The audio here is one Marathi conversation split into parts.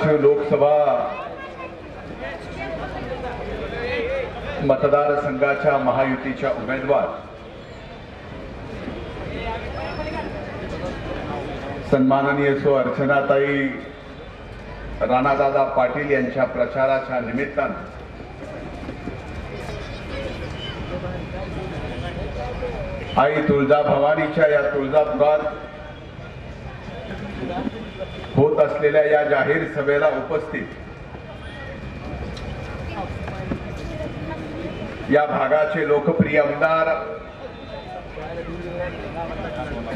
धाराशिव लोकसभा मतदारसंघाच्या महायुतीच्या उमेदवार सन्माननीय सो अर्चनाताई राणादादा पाटील यांच्या प्रचाराच्या निमित्तानं आई तुळजा भवानीच्या या तुळजापुरात होत असलेल्या या जाहीर सभेला उपस्थित या भागाचे लोकप्रिय आमदार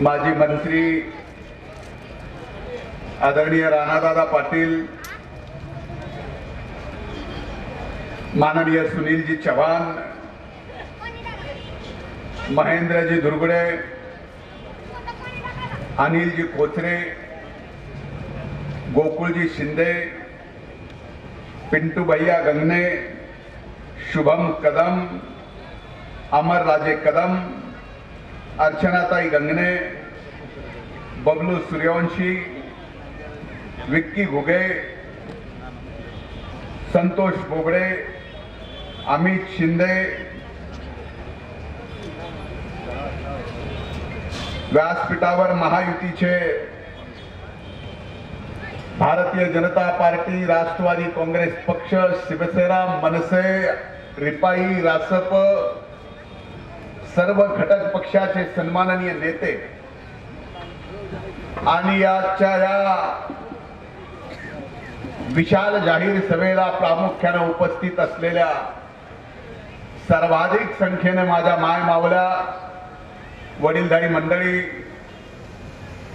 माजी मंत्री आदरणीय राणादादा पाटील माननीय सुनीलजी चव्हाण महेंद्रजी दुर्गडे अनिलजी कोथरे गोकुळजी शिंदे पिंटू भैया गंगणे शुभम कदम अमरराजे कदम अर्चनाताई गंगणे बबलू सूर्यवंशी विक्की घुगे संतोष बोबडे अमित शिंदे व्यासपीठावर महायुतीचे भारतीय जनता पार्टी राष्ट्रवादी काँग्रेस पक्ष शिवसेना मनसे रिपाई रासप सर्व घटक पक्षाचे सन्माननीय नेते आणि आजच्या या विशाल जाहीर सभेला प्रामुख्याने उपस्थित असलेल्या सर्वाधिक संख्येने माझ्या माय मावल्या वडीलधारी मंडळी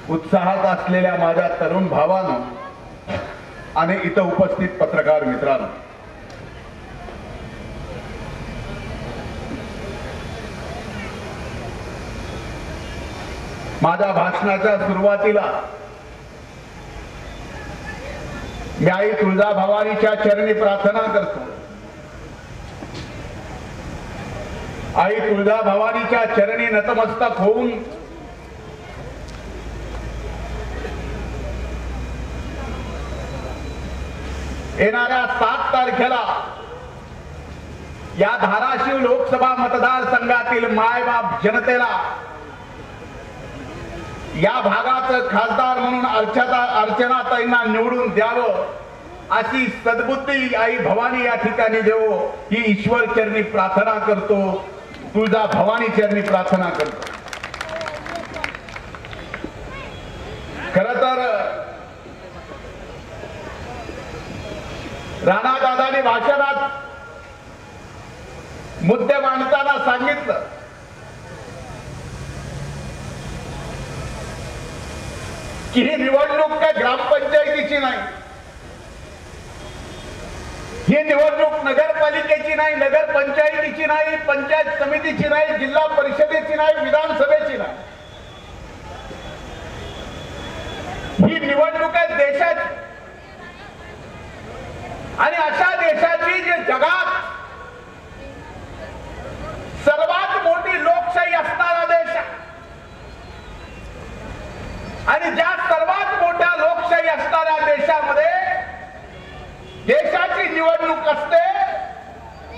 उत्साहात असलेल्या माझ्या तरुण भावानं आणि इथं उपस्थित पत्रकार मित्रांनो. माझ्या भाषणाच्या सुरुवातीला मी आई तुळजा भवानीच्या चरणी प्रार्थना करतो. आई तुळजा भवानीच्या चरणी नतमस्तक होऊन येणाऱ्या सात तारखेला या धाराशिव लोकसभा मतदारसंघातील मायबाप जनतेला या भागाचं खासदार म्हणून अर्चना अर्चनाताईंना निवडून द्यावं अशी सद्बुद्धी आई भवानी या ठिकाणी देवो ही ईश्वर चरणी प्रार्थना करतो तुळजा भवानी चरणी प्रार्थना करतो खर तर राणा दादानी भाषणात मुद्दे मांडताना सांगितलं. की ही निवडणूक काय ग्रामपंचायतीची नाही. ही निवडणूक नगरपालिकेची नाही नगरपंचायतीची नाही पंचायत समितीची नाही जिल्हा परिषदेची नाही विधानसभेची नाही. ही निवडणूक आहे देशाची. आणि अशा देशाची जे जगात सर्वात मोठी लोकशाही असणारा देश आणि ज्या सर्वात मोठ्या लोकशाही असणाऱ्या देशामध्ये देशाची निवडणूक असते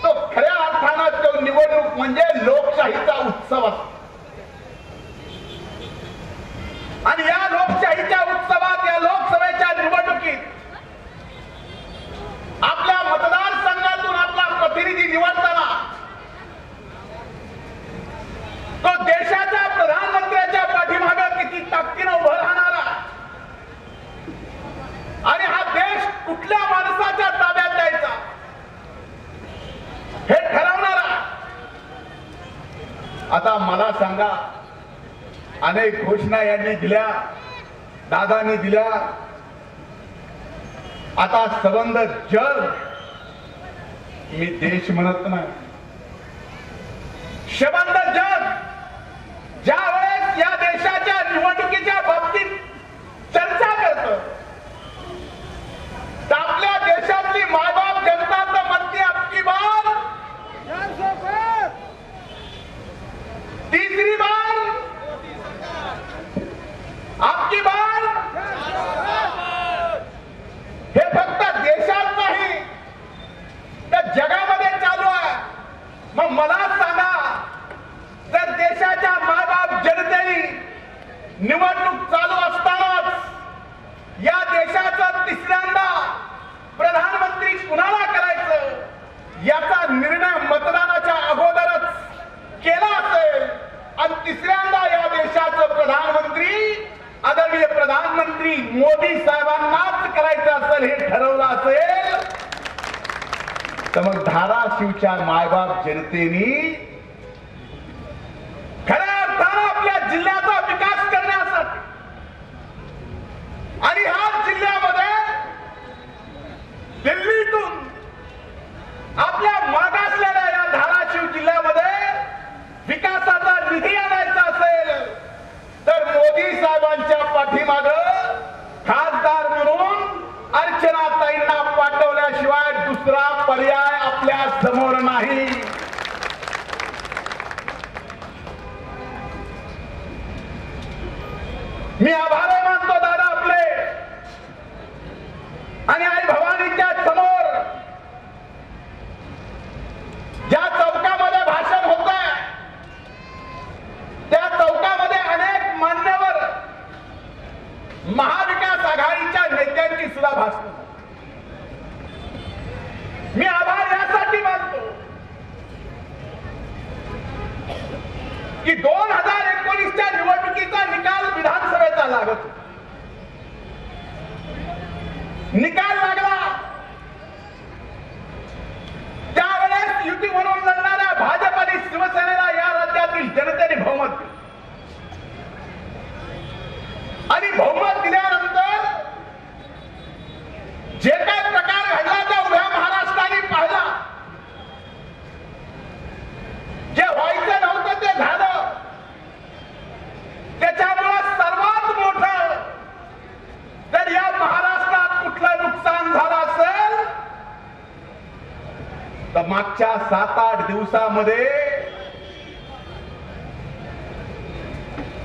तो खऱ्या अर्थानं तो निवडणूक म्हणजे लोकशाहीचा उत्सव असतो. आणि या लोकशाहीच्या उत्सवात या लोकसभेच्या निवडणुकीत आपल्या मतदारसंघातून आपला प्रतिनिधी निवडताना तो देशाच्या प्रधानमंत्र्याच्या पाठीमागे किती ताकदीनं उभं राहणारा आणि हा देश कुठल्या माणसाच्या ताब्यात द्यायचा हे ठरवणारा आता मला सांगा अनेक घोषणा यांनी दिल्या दादानी दिल्या. आता संबंध जग मी देश म्हणत नाही. संबंध जग! तीसरी बार। आपकी बार। हे फक्त देशात नाही तर जगामध्ये चालू आहे. मग मला सांगा तर देशाच्या मायबाप जनतेने निवडणूक धाराशिवच्या मायबाप जनतेनी खऱ्या अर्थानं आपल्या जिल्ह्याचा विकास करण्यासाठी आणि ह्या जिल्ह्यामध्ये दिल्लीतून आपल्या मागासलेल्या या धाराशिव जिल्ह्यामध्ये विकासाचा निधी आणायचा असेल तर मोदी साहेबांच्या पाठीमाग खासदार म्हणून अर्चनाताईंना पाठवल्याशिवाय दुसरा पर्याय आपल्यासमोर नाही मी आभार मानतो दादा आपले आणि आई भवानीच्या समोर ज्या चौकामध्ये भाषण होत त्या चौकामध्ये अनेक मान्यवर महाविकास आघाडीच्या नेत्यांची सुद्धा भाषण होतात. मी आभार यासाठी मानतो की दोन हजार एकोणीसच्या निवडणुकीचा निकाल विधानसभेचा लागत होता. निकाल लागला त्यावेळेस युती म्हणून लढणाऱ्या भाजप आणि शिवसेनेला या राज्यातील जनतेने बहुमत दिलं आणि बहुमत दिल्यानंतर जे काय प्रकार घडला त्या उभ्या महाराष्ट्राने पाहिला जे व्हायचं नव्हतं ते झालं त्याच्यामुळं सर्वात मोठं जर या महाराष्ट्रात कुठलं नुकसान झालं असेल तर मागच्या सात आठ दिवसामध्ये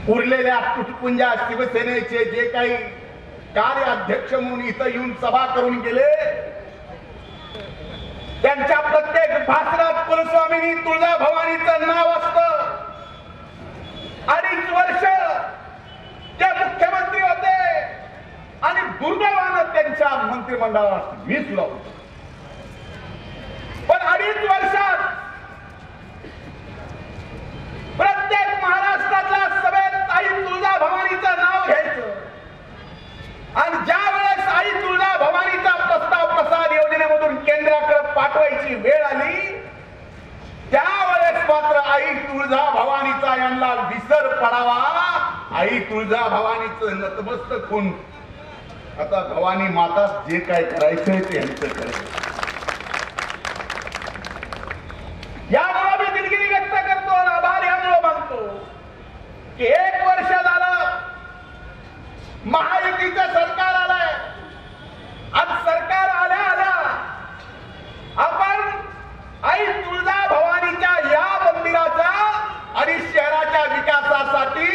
उरलेल्या तुटपुंजा शिवसेनेचे जे काही कार्याध्यक्ष म्हणून इथं येऊन सभा करून गेले त्यांच्या प्रत्येक भाषणात कुलस्वामीनी तुळजा भवानीचं नाव असतं. अडीच वर्ष ते मुख्यमंत्री होते आणि दुर्दैवानं त्यांच्या मंत्रिमंडळात मिसलो सुद्धा होतो पण अडीच वर्षात प्रत्येक महाराष्ट्रातल्या सभेत आई तुळजा भवानीचं नाव घ्यायचं आणि ज्या वेळेस आई तुळजा भवानीचा प्रस्ताव प्रसाद योजनेमधून केंद्राकडे पाठवायची वेळ आली त्यावेळेस मात्र आई तुळजा भवानीचा यांना विसर पडावा आई तुळजा भवानीचं नतमस्तक होऊन आता भवानी माता जे काय करायचंय ते यांचं करायचं यामुळे मी दिलगिरी व्यक्त करतो आणि आभार यामुळे मानतो की एक वर्ष झालं महायुतीचं सरकार आलंय आज सरकार आल्या आल्या आपण आई तुळजा भवानीच्या या मंदिराचा आणि शहराच्या विकासासाठी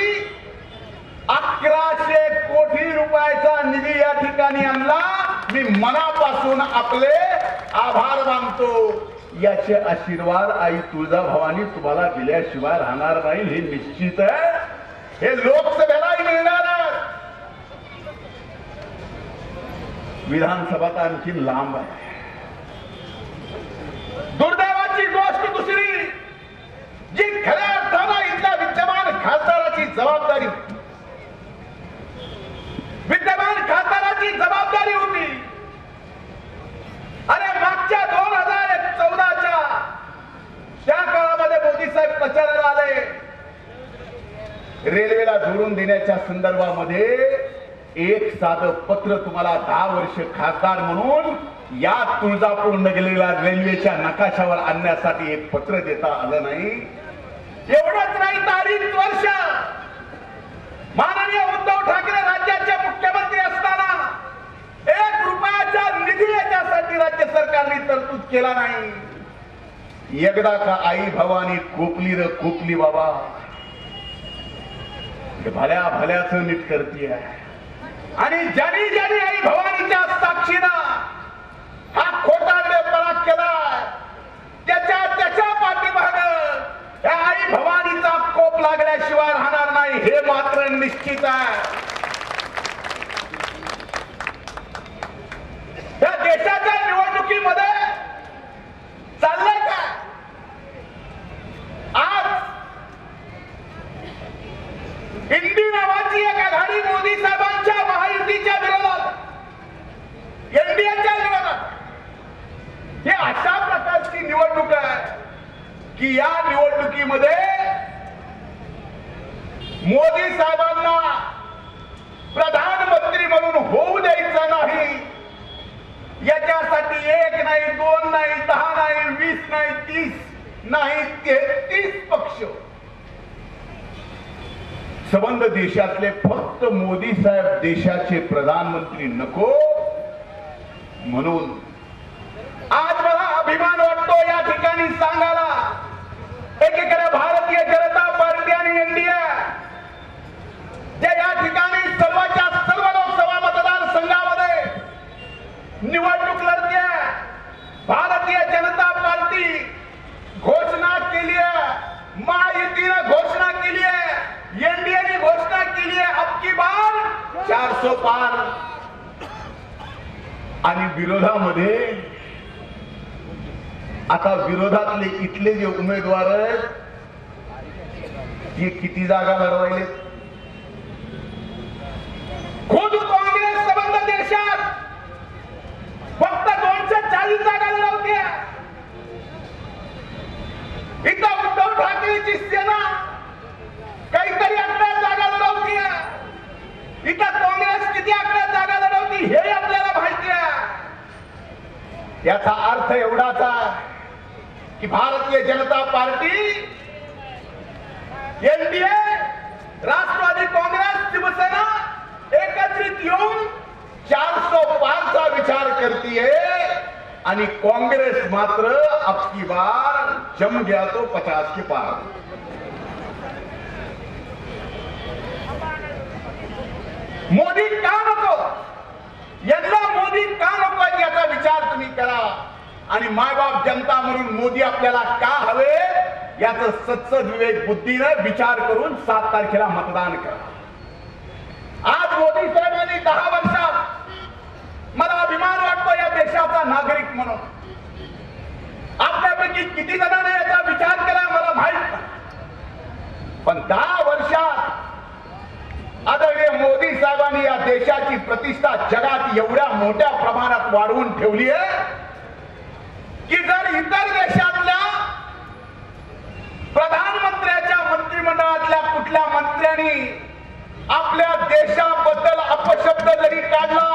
अकराशे कोटी रुपयाचा निधी या ठिकाणी मी मनापासून आपले आभार मानतो. याचे आशीर्वाद आई तुळजा भवानी तुम्हाला दिल्याशिवाय राहणार नाही हे निश्चित आहे. हे लोकसभेलाही मिळणार विधानसभा तर आणखी लांब आहे. दुर्दैवाची गोष्ट दुसरी जी खऱ्या अर्थानं इथल्या विद्यमान खासदाराची जबाबदारी. विद्यमान खासदाराची जबाबदारी होती. अरे मागच्या दोन हजार चौदाच्या त्या काळामध्ये मोदी साहेब प्रचाराला आले. रेल्वेला जोडून देण्याच्या संदर्भामध्ये एक साधं पत्र तुम्हाला दहा वर्ष खासदार म्हणून या तुळजापूर नगरीला रेल्वेच्या नकाशावर आणण्यासाठी एक पत्र देता आलं नाही एवढंच नाही तर अडीच वर्ष माननीय उद्धव ठाकरे राज्याचे मुख्यमंत्री असताना एक रुपयाचा निधी याच्यासाठी राज्य सरकारने तरतूद केला नाही. एकदा का आई भवानी कोपली र कोपली बाबा. भल्या भल्याच नीट करतीय. आणि ज्यानी ज्यानी आई भवानीच्या साक्षीनं हा खोटा पराग केला त्याच्या त्याच्या पाठीमाग या आई भवानीचा कोप लागल्याशिवाय राहणार नाही हे मात्र निश्चित आहे. या देशाच्या निवडणुकीमध्ये चाललंय काय आज इंडी नावाची एक आघाडी मोदी साहेबांच्या महायुतीच्या विरोधात. एनडीएच्या विरोधात. हे अशा प्रकारची निवडणूक आहे की या निवडणुकीमध्ये मोदी साहेबांना प्रधानमंत्री म्हणून होऊ द्यायचं नाही. याच्यासाठी एक नाही दोन नाही दहा नाही वीस नाही तीस नाही तेहतीस पक्ष. संबंध देशातले फक्त मोदी साहेब देशाचे प्रधानमंत्री नको म्हणून. आज मला अभिमान वाटतो या ठिकाणी सांगायला. एकीकडे भारतीय जनता पार्टी आणि इंडिया जे या ठिकाणी सर्वच्या सर्व लोकसभा मतदारसंघामध्ये निवडणूक लढते भारतीय जनता पार्टी घोषणा केली आहे महायुतीने घोषणा केली आहे एनडीएने घोषणा केली आहे अबकी बार चारसो पार आणि विरोधामध्ये आता विरोधातले इथले जे उमेदवार ते किती जागा लढवायले खुद काँग्रेस संबंध देशात फक्त दोनशे चाळीस जागा लढवते इथं उद्धव ठाकरेची सेना काहीतरी अकरा जागा लढवते इथं काँग्रेस किती अकरा जागा लढवती हे याचा अर्थ एवढाचा की भारतीय जनता पार्टी एनडीए राष्ट्रवादी काँग्रेस शिवसेना एकत्रित येऊन चारसो पारचा विचार करतीये आणि काँग्रेस मात्र आपकी बार जम गया तो पचास के पार. मोदी यांना मोदी का नको याचा विचार तुम्ही करा. आणि मायबाप जनता म्हणून मोदी आपल्याला का हवे याचं सत्सद विवेक बुद्धीनं विचार करून सात तारखेला मतदान करा. आज मोदी साहेबांनी दहा वर्षात मला अभिमान वाटतो या देशाचा नागरिक म्हणून. आपल्यापैकी किती जणांनी याचा विचार केला मला माहीत नाही. पण दहा वर्षात आदरणीय मोदी साहेबांनी या देशाची प्रतिष्ठा जगात एवढ्या मोठ्या प्रमाणात वाढवून ठेवली आहे की जर इतर देशातल्या प्रधानमंत्र्याच्या मंत्रिमंडळातल्या कुठल्या मंत्र्यांनी आपल्या देशाबद्दल अपशब्द जरी काढला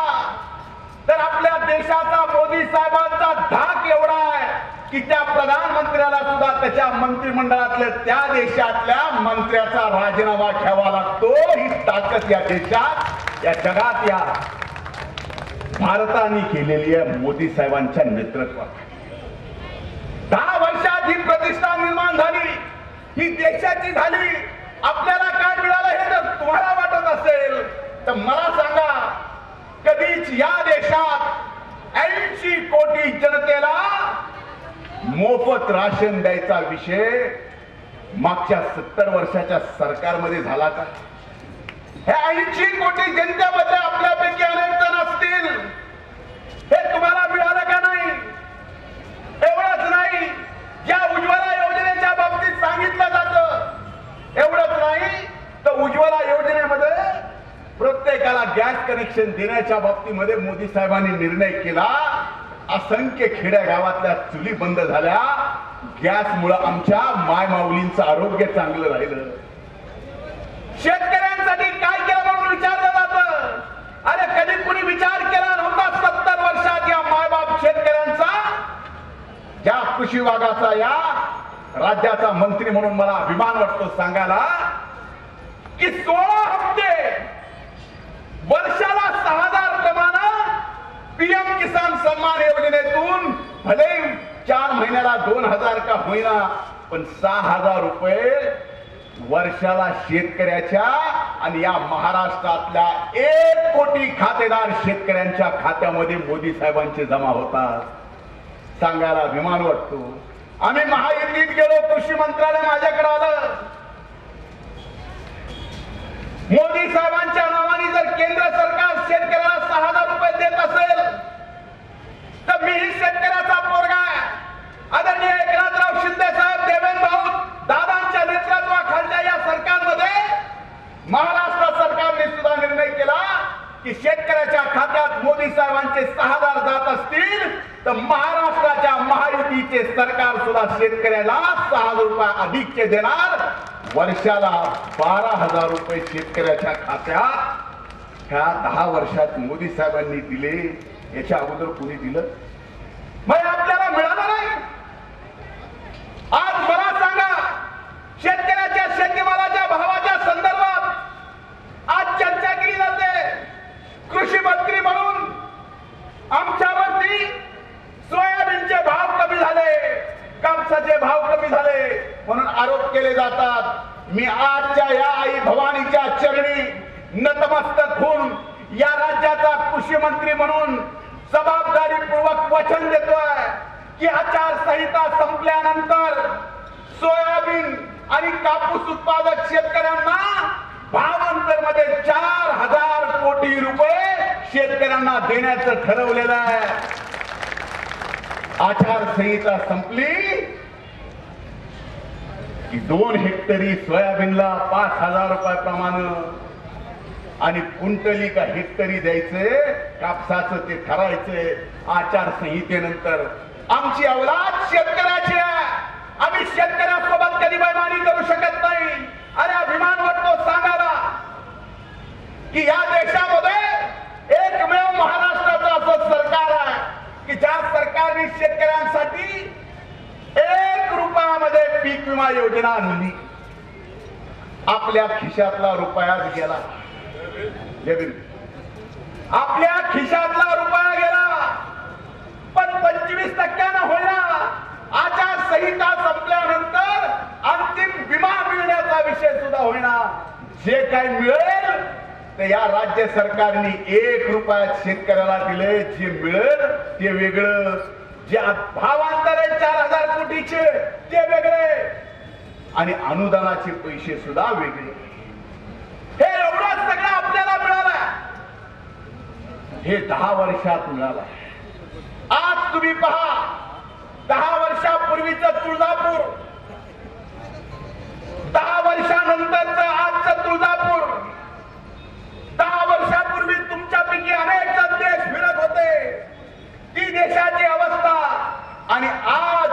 तर आपल्या देशाचा मोदी साहेबांचा धाक एवढा आहे. की त्या प्रधानमंत्र्याला सुद्धा त्याच्या मंत्रिमंडळातल्या त्या देशातल्या मंत्र्याचा राजीनामा घ्यावा लागतो. ही ताकद या देशात या जगात या भारताने केलेली आहे मोदी साहेबांच्या नेतृत्वात. दहा वर्षात ही प्रतिष्ठा निर्माण झाली. ही देशाची झाली. आपल्याला काय मिळालं हे जर तुम्हाला वाटत असेल तर मला सांगा कधीच या देशात ऐंशी कोटी जनतेला मोफत राशन द्यायचा विषय मागच्या सत्तर वर्षाच्या सरकारमध्ये झाला का? हे ऐंशी कोटी जनतेमध्ये आपल्यापैकी अनेक जण असतील हे तुम्हाला मिळालं का नाही? एवढंच नाही. या उज्ज्वला योजनेच्या बाबतीत सांगितलं जात एवढंच नाही. तर उज्ज्वला योजनेमध्ये प्रत्येकाला गॅस कनेक्शन देण्याच्या बाबतीमध्ये मोदी साहेबांनी निर्णय केला. असंख्य खेड्या गावातल्या चुली बंद झाल्या. गॅसमुळं आमच्या माय माऊलींचं आरोग्य चांगलं राहिलं. शेतकऱ्यांसाठी काय केलं म्हणून विचारलं जात? अरे कधी कुणी विचार केला नव्हता सत्तर वर्षात या मायबाप शेतकऱ्यांचा? ज्या कृषी विभागाचा या राज्याचा मंत्री म्हणून मला अभिमान वाटतो सांगायला की सोळा हप्ते वर्षाला सहा हजार प्रमाणे पीएम किसान सन्मान योजनेतून भले चार महिन्याला दोन हजार का होईना पण सहा हजार रुपये वर्षाला शेतकऱ्याच्या आणि या महाराष्ट्रातल्या एक कोटी खातेदार शेतकऱ्यांच्या खात्यामध्ये मोदी साहेबांचे जमा होतात. सांगायला अभिमान वाटतो. आम्ही महायुतीत गेलो कृषी मंत्रालय माझ्याकडे आलं. मोदी मोदी साहेबांच्या नावाने जर केंद्र सरकार शेतकऱ्याला हजार रुपये देत असेल तर मीही शेतकऱ्याचा पोरगा आदरणीय एकनाथराव शिंदे साहेब देवेंद्र भाऊ दादांच्या नेतृत्वाखालच्या या सरकारमध्ये महाराष्ट्र सरकारने सुद्धा निर्णय केला की शेतकऱ्याच्या खात्यात मोदी साहेबांचे सहा हजार जात असतील तर महाराष्ट्राच्या महायुतीचे सरकार सुद्धा शेतकऱ्याला सहा रुपये अधिकचे देणार. वर्षाला बारा हजार रुपये शेतकऱ्याच्या खात्यात ह्या दहा वर्षात मोदी साहेबांनी दिले याच्या अगोदर कोणी दिलं? मग आपल्याला मिळालं नाही आज मला सांगा शेतकऱ्याच्या शेतीमालाच्या भावाच्या संदर्भात आज चर्चा केली जाते कृषी मंत्री म्हणून आमच्यावरती सोयाबीनचे भाव कमी झाले कापसाचे भाव कमी झाले म्हणून आरोप केले जातात मी आजच्या या आई भवानीच्या चरणी नतमस्तक होऊन या राज्याचा कृषी मंत्री म्हणून जबाबदारीपूर्वक वचन देतोय की आचारसंहिता संपल्यानंतर सोयाबीन आणि कापूस उत्पादक शेतकऱ्यांना भावांतरमध्ये चार हजार कोटी रुपये शेतकऱ्यांना देण्याचं ठरवलेलं आहे आचारसंहिता संपली की दोन हेक्टरी सोयाबीनला पाच हजार रुपयाप्रमाणे आणि कुंटली का हेक्टरी द्यायचे कापसाचं ते ठरायचे आचारसंहितेनंतर. आमची अवलाद शेतकऱ्याची आम्ही शेतकऱ्यासोबत कधी बैमानी करू शकत नाही. अरे अभिमान वाटतो सांगायला की या देशामध्ये एकमेव महाराष्ट्राचं असं सरकार आहे की ज्या सरकारने शेतकऱ्यांसाठी एक रुपयामध्ये पीक विमा योजना आणली. आपल्या खिशातला रुपयाच गेला. आपल्या खिशातला रुपया गेला. पण पंचवीस टक्क्यानं होईना. आचारसंहिता संपल्यानंतर अंतिम विमा मिळण्याचा विषय सुद्धा होईना. जे काही मिळेल ते या राज्य सरकारने एक रुपयात शेतकऱ्याला दिले. जे मिळेल ते वेगळं. जे भावांतर चार हजार कोटीचे ते वेगळे. आणि अनुदानाचे पैसे सुद्धा वेगळे. हे एवढा सगळं आपल्याला मिळाला हे दहा वर्षात मिळाला आज तुम्ही पहा दहा वर्षापूर्वीच तुळजापूर दहा वर्षानंतरच आजचं तुळजापूर दहा वर्षापूर्वी तुमच्यापैकी अनेक जण देश फिरत होते. ती देशाची अवस्था आणि आज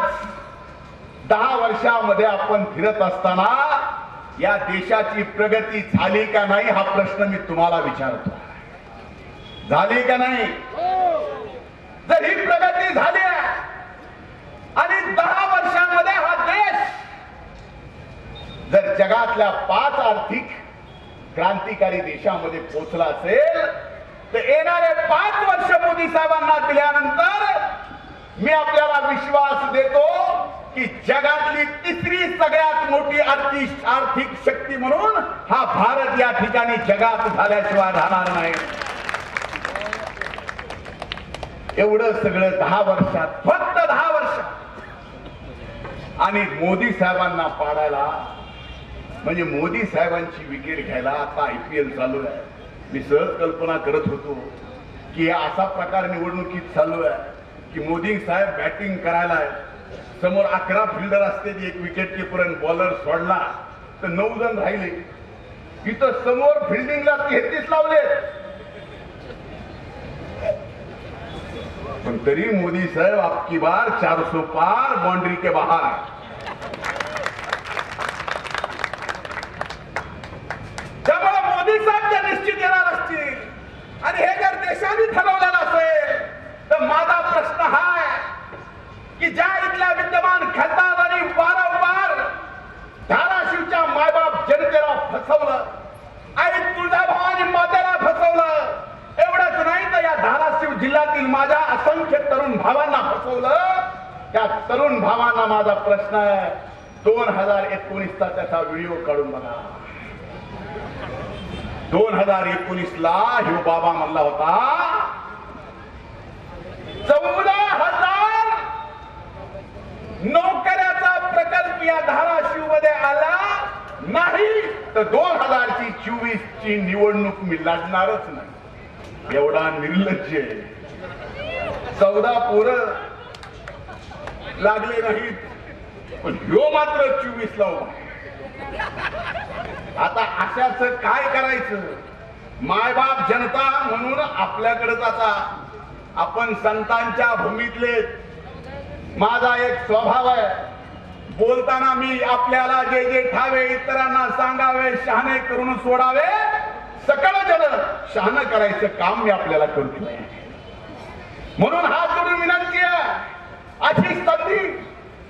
दहा वर्षामध्ये आपण फिरत असताना या देशाची प्रगती झाली का नाही हा प्रश्न मी तुम्हाला विचारतो. झाली का नाही? जर ही प्रगती झाली आणि दहा वर्षांमध्ये हा देश जर जगातल्या पाच आर्थिक क्रांतिकारी देशामध्ये पोहोचला असेल तर येणारे पाच वर्ष मोदी साहेबांना दिल्यानंतर मी आपल्याला विश्वास देतो की जगातली तिसरी सगळ्यात मोठी आर्थिक आर्थिक शक्ती म्हणून हा भारत या ठिकाणी जगात झाल्याशिवाय राहणार नाही. एवढं सगळं दहा वर्षात फक्त दहा वर्षात आणि मोदी साहेबांना पाडायला म्हणजे मोदी साहेबांची विकेट घ्यायला आता आय पी एल चालू आहे. मी सहज कल्पना करत होतो की असा प्रकार निवडणुकीत चालू आहे की मोदी साहेब बॅटिंग करायला आहे समोर अकरा फिल्डर असते एक विकेट किपर बॉलर सोडला तर नऊ जण राहिले. तिथं समोर फिल्डिंगला तेहतीस लावले. पण तरी मोदी साहेब आपकी बार चार पार बाउंड्री के बाहर त्यामुळे मोदी साहेब जे निश्चित येणार असतील आणि हे जर देशाने ठरवलेलं असेल तर माझा प्रश्न हा आहे की ज्या इथल्या विद्यमान खासदार आणि वारंवार धाराशिवच्या मायबाप जनतेला फसवलं आई तुळजाभवानी मातेला फसवलं एवढंच नाही तर या धाराशिव जिल्ह्यातील माझ्या असंख्य तरुण भावांना फसवलं त्या तरुण भावांना माझा प्रश्न आहे दोन हजार एकोणीसचा त्याचा व्हिडिओ काढून बघा दोन हजार एकोणीस ला ह्यो बाबा म्हणला होता चौदा हजार नोकऱ्याचा प्रकल्प या धाराशिवमध्ये आला नाही तर तर दोन हजारची चोवीस ची निवडणूक मी लढणारच नाही. एवढा निर्लज्ज आहे. चौदा पोरं लागले नाहीत पण ह्यो मात्र चोवीस ला उभा आता अशाच काय करायचं? मायबाप जनता म्हणून आपल्याकडे आता आपण संतांच्या भूमीतले माझा एक स्वभाव आहे. बोलताना मी आपल्याला जे जे ठावे इतरांना सांगावे शहाणे करून सोडावे सकळ जन शहाण करायचं काम मी आपल्याला करतो म्हणून हात जोडून विनंती आहे अशी संधी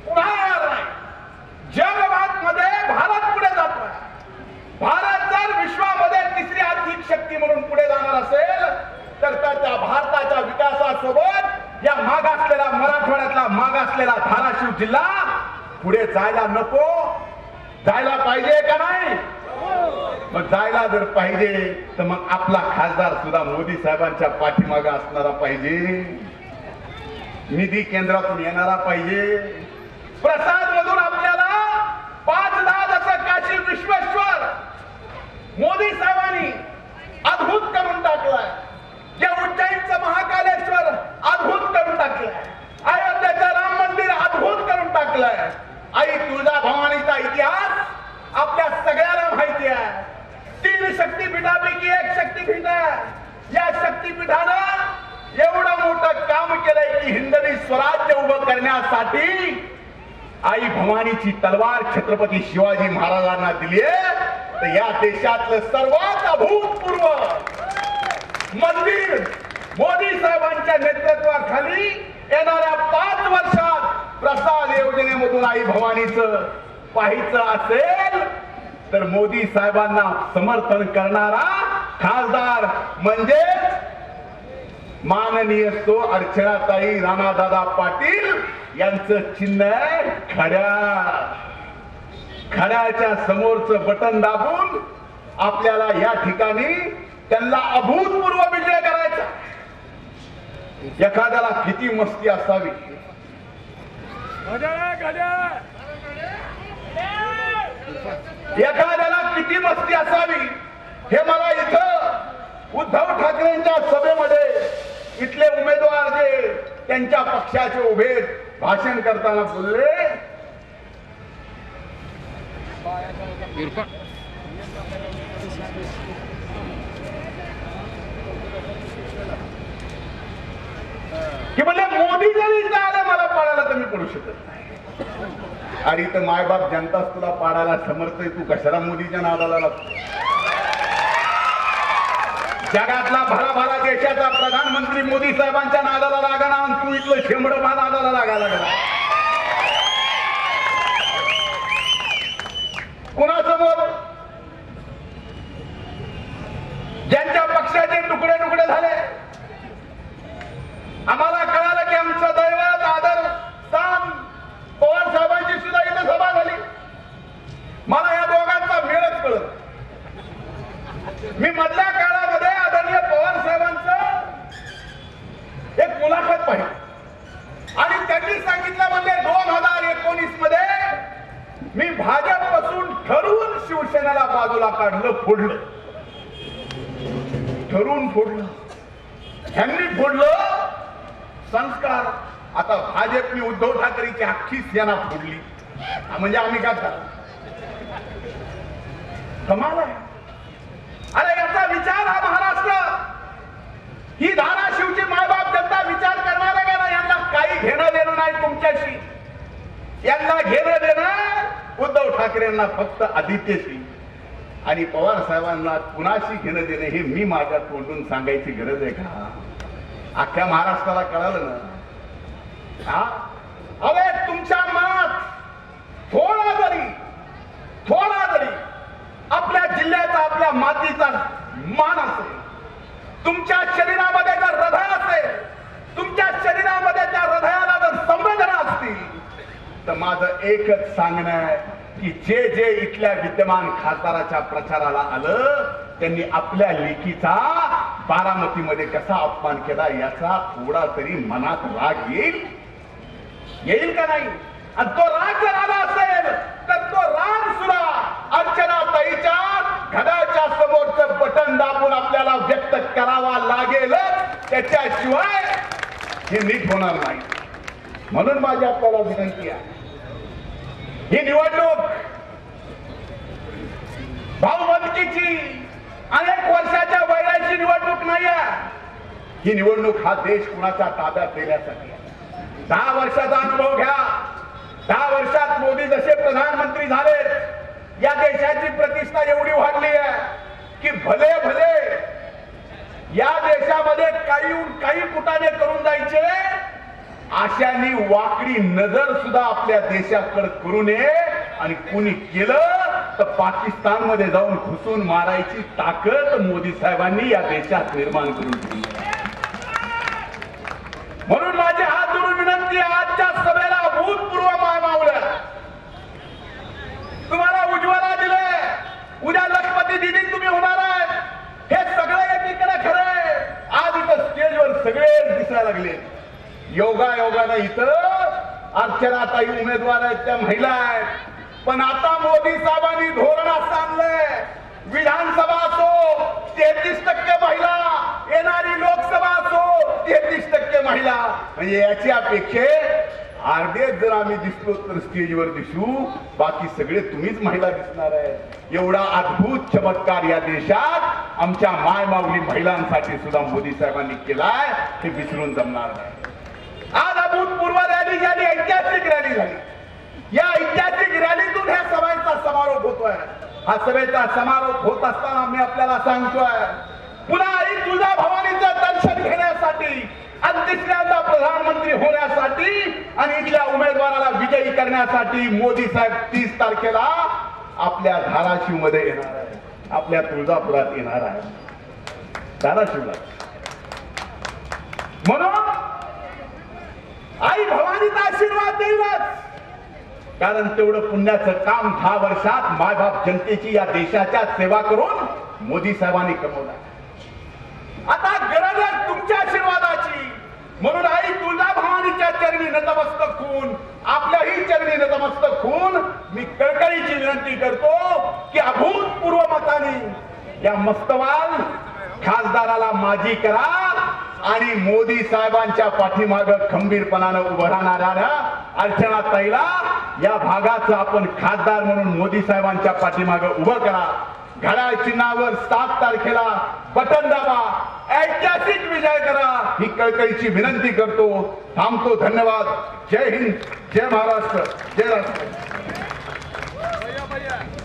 पुन्हा येणार नाही. जगभात मध्ये भारत पुढे जातो भारत जर विश्वामध्ये तिसरी आर्थिक शक्ती म्हणून पुढे जाणार असेल तर त्या भारताच्या विकासासोबत या मागासलेला मराठवाड्यातला मागासलेला धाराशिव जिल्हा पुढे जायला नको. जायला पाहिजे का नाही? मग जायला जर पाहिजे तर मग आपला खासदार सुद्धा मोदी साहेबांच्या पाठीमागे असणारा पाहिजे. निधी केंद्रातून येणारा पाहिजे. प्रसाद मधून आपल्याला पाच दहा जसं काशी विश्वेश्वर मोदी साहेबांनी अद्भुत करून टाकलाय. या उज्जैनचं महाकालेश्वर अद्भुत करून टाकलंय. अयोध्येचं राम मंदिर अद्भुत करून टाकलंय. आई तुळजा भवानीचा इतिहास आपल्या सगळ्याला माहिती आहे. तीन शक्तीपीठापैकी एक शक्तीपीठ आहे. या शक्तीपीठानं एवढं मोठं काम केलंय की हिंदवी स्वराज्य उभं करण्यासाठी आई भवानीची तलवार छत्रपती शिवाजी महाराजांना दिली तर या देशातलं सर्वात अभूतपूर्व मंदिर मोदी साहेबांच्या नेतृत्वाखाली येणाऱ्या पाच वर्षात प्रसाद योजनेमधून आई भवानीचं पाहायचं असेल तर मोदी साहेबांना समर्थन करणारा खासदार म्हणजेच माननीय तो अर्चनाताई राणादादा पाटील यांचं चिन्ह खड्या खड्याच्या समोरचं बटन दाबून आपल्याला या ठिकाणी त्यांना अभूतपूर्व विजय करायचा. एखाद्याला किती मस्ती असावी. एखाद्याला किती मस्ती असावी. हे मला इथं उद्धव ठाकरेंच्या सभेमध्ये इथले उमेदवार जे त्यांच्या पक्षाचे उभे भाषण करताना बोलले इरफान की म्हणजे मोदी जरी इथं आले मला पाडायला तर मी पडू शकत नाही. अरे इथं मायबाप जनताच तुला पाडायला समर्थ आहे तू कशाला मोदीच्या नादाला लागतो जगातला भराभरा देशाचा प्रधानमंत्री मोदी साहेबांच्या नादाला लागणार आणि तू इथलं शेंबड मा नादाला लागायला लागला कुणासमोर? ज्यांच्या पक्षाचे तुकडे तुकडे झाले आम्हाला कळालं की आमचं दैवत आदर स्थान पवार साहेबांची सुद्धा इथं सभा झाली मला या दोघांचा मेळच कळत मी मधल्या काळामध्ये आदरणीय पवार साहेबांचं एक मुलाखत पाहिली आणि त्यांनी सांगितलं म्हणजे दोन हजार एकोणीसमध्ये मी भाजपपासून ठरवून शिवसेनेला बाजूला काढलं फोडलं. ठरून फोडलं. ह्यांनी फोडलं संस्कार. आता भाजपने उद्धव ठाकरेची अख्खी सेना फोडली. म्हणजे आम्ही काय करा कमाल आहे. अरे याचा विचार हा महाराष्ट्र. ही धाराशिवची मायबाप जनता विचार करणार आहे का नाही? यांना काही घेणं देणं नाही तुमच्याशी. यांना घेणं देणं उद्धव ठाकरेंना फक्त आदित्यशी. आणि पवार साहेबांना कुणाशी घेणं देणं हे मी माझ्या तोंडून सांगायची गरज आहे का? अख्ख्या महाराष्ट्राला कळालं ना? हा? अरे तुमच्या मनात थोडा जरी थोडा जरी आपल्या जिल्ह्याचा आपल्या मातीचा मान असेल तुमच्या शरीरामध्ये जर हृदय असेल तुमच्या शरीरामध्ये त्या हृदयाला जर संवेदना असतील तर माझं एकच सांगणं आहे की जे जे इथल्या विद्यमान खासदाराच्या प्रचाराला आलं त्यांनी आपल्या लेखीचा बारामतीमध्ये कसा अपमान केला याचा थोडा तरी मनात राग येईल? येईल का नाही? आणि तो राग जर आला असेल तर तो राग सुद्धा अर्चना ताईच्या घड्याच्या समोरचं बटन दाबून आपल्याला व्यक्त करावा लागेल. त्याच्याशिवाय हे नीट होणार नाही. म्हणून माझी आपल्याला विनंती आहे ही निवडणूक भाऊबंदकीची अनेक वर्षाच्या वैराची निवडणूक नाही ही निवडणूक हा देश कुणाच्या ताब्यात देण्यासाठी दहा वर्षाचा अनुभव घ्या. दहा वर्षात मोदी जसे प्रधानमंत्री झालेत या देशाची प्रतिष्ठा एवढी वाढली आहे की भले भले या देशामध्ये काही काही कुटाने करून जायचे आशानी वाकडी नजर सुद्धा आपल्या देशाकडे करू नये. आणि कुणी केलं तर पाकिस्तानमध्ये जाऊन घुसून मारायची ताकद मोदी साहेबांनी या देशात निर्माण करून दिली. म्हणून माझी हात जोडून विनंती आजच्या सभेला भूतपूर्व मावलं तुम्हाला उज्ज्वला दिले उद्या लखपती दिदी तुम्ही होणार आहात. हे सगळं एकीकडे खरंय आज इथं स्टेजवर सगळे दिसायला लागले. योगा योगानं इथं अर्चनाताई उमेदवार आहेत त्या महिला आहेत. पण आता मोदी साहेबांनी धोरण असं आणलंय. विधानसभा असो तेहतीस टक्के महिला येणारी लोकसभा असो तेहतीस टक्के महिला. म्हणजे याची अपेक्षा अर्धेच जर आम्ही दिसलो तर स्टेजवर दिसू बाकी सगळे तुम्हीच महिला दिसणार आहे एवढा अद्भुत चमत्कार या देशात आमच्या मायमावली महिलांसाठी सुद्धा मोदी साहेबांनी केलाय हे विसरून जमणार नाही. रॅली झाली ऐतिहासिक रॅली झाली. या ऐतिहासिक रॅलीतून ह्या सभेचा समारोप होतोय. हा सभेचा समारोप होत असताना मी आपल्याला सांगतोय पुन्हा आई तुळजा भवानीचं दर्शन घेण्यासाठी आणि तिसऱ्यांदा प्रधानमंत्री होण्यासाठी आणि इथल्या उमेदवाराला विजयी करण्यासाठी मोदी साहेब तीस तारखेला आपल्या धाराशिवमध्ये येणार आहे आपल्या तुळजापुरात येणार आहे धाराशिवला. म्हणून आई भवानीचा आशीर्वाद देईलच. कारण तेवढं पुण्याचं काम दहा वर्षात मायबाप जनतेची या देशाच्या सेवा करून मोदी साहेबांनी कमवला. आता गरज आहे तुमच्या आशीर्वादाची. म्हणून आई तुला भवानीच्या चरणी नतमस्तक होऊन आपल्याही चरणी नतमस्तक होऊन मी कळकळीची विनंती करतो की अभूतपूर्व मताने या मस्तवाल खासदाराला माजी करा. आणि मोदी साहेबांच्या पाठीमाग खंबीरपणानं उभं राहणाऱ्या अर्चना ताईला या भागाचं आपण खासदार म्हणून मोदी साहेबांच्या पाठीमाग उभं करा. घड्याळ चिन्हावर सात तारखेला बटन दाबा. ऐतिहासिक विजय करा. ही कळकळीची विनंती करतो. थांबतो. धन्यवाद. जय हिंद. जय महाराष्ट्र. जय राष्ट्र भैया भैया